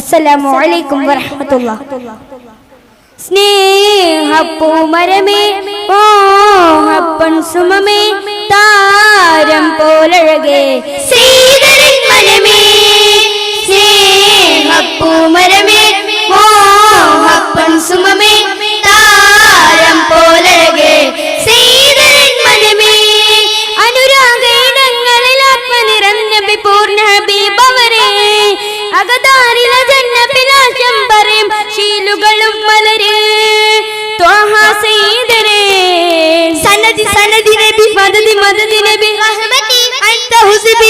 അസ്സലാമലൈക്കും വരഹമത്തുള്ള സ്നേഹപ്പൂമരമേ മോഹപ്പൻ സുമമേ താരം പോലഴകേ ശ്രീധരൻ മനമേ برحمتي أنت حسبي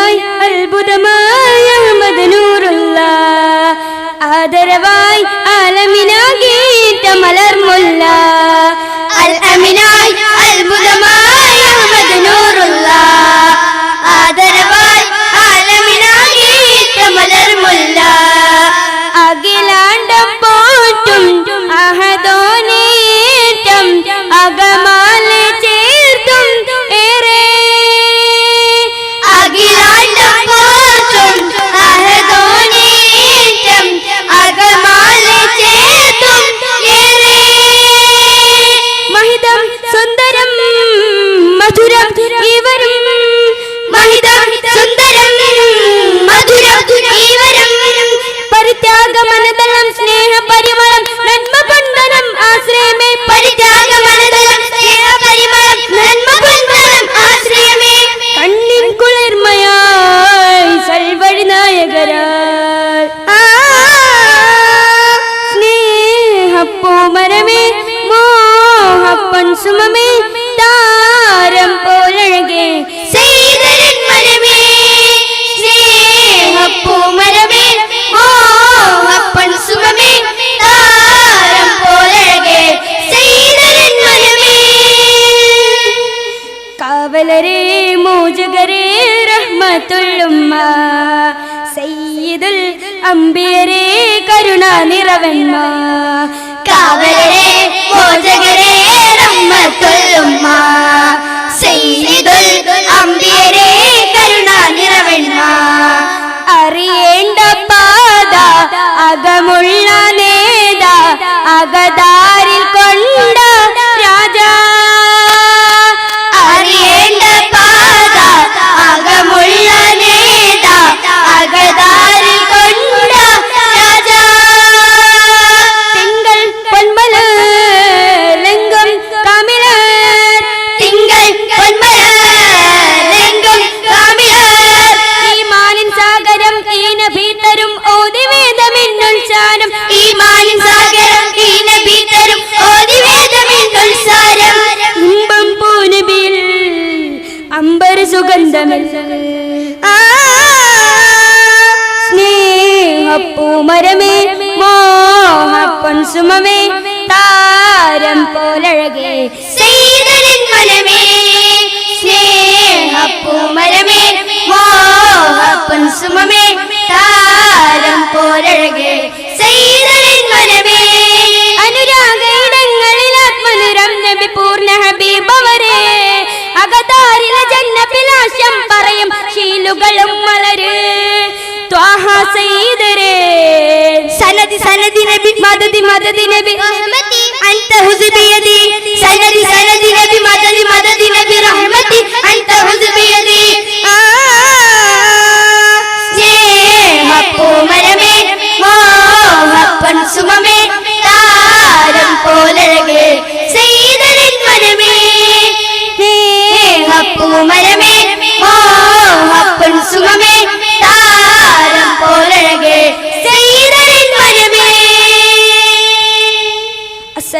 അത്ഭുതമായി അത്ഭുതമായ അഹമ്മദനൂറുള്ള ആദരവായി ആലമിനാകീറ്റ മലർമുല്ല. Yeah. തുള്ളുമ്മ സയ്യിദുൽ അമ്പിയരെ കരുണാനിറവന്മ കാവലരെ മോചകരെ റഹ്മത്തുല്ലുമ്മ സയ്യിദുൽ അമ്പിയരെ കരുണാനിറവന്മ അറിയേണ്ട പാത അകമുള്ള നേത അകദാ ഈമാനിൻ സാഗരം ഈ നബി തരും. ഓതി വേദമെന്നുള്ള സാരം? ഇമ്പം പൂനബിൽ അമ്പര സുഗന്ധമെല്ലാം സ്നേഹപ്പൂമരമേ മോഹപ്പൊൻസുമേ താരം പോലഴകേ. സീതരൻ മനമേ സ്നേഹപ്പൂമരമേ മോഹപ്പൊൻ കത്തിലാശം പറയും ശീലുകളും മലര്. സനതി സനതി നബി മദതി മദതി നബി. അൻത ഹുസുബിയതി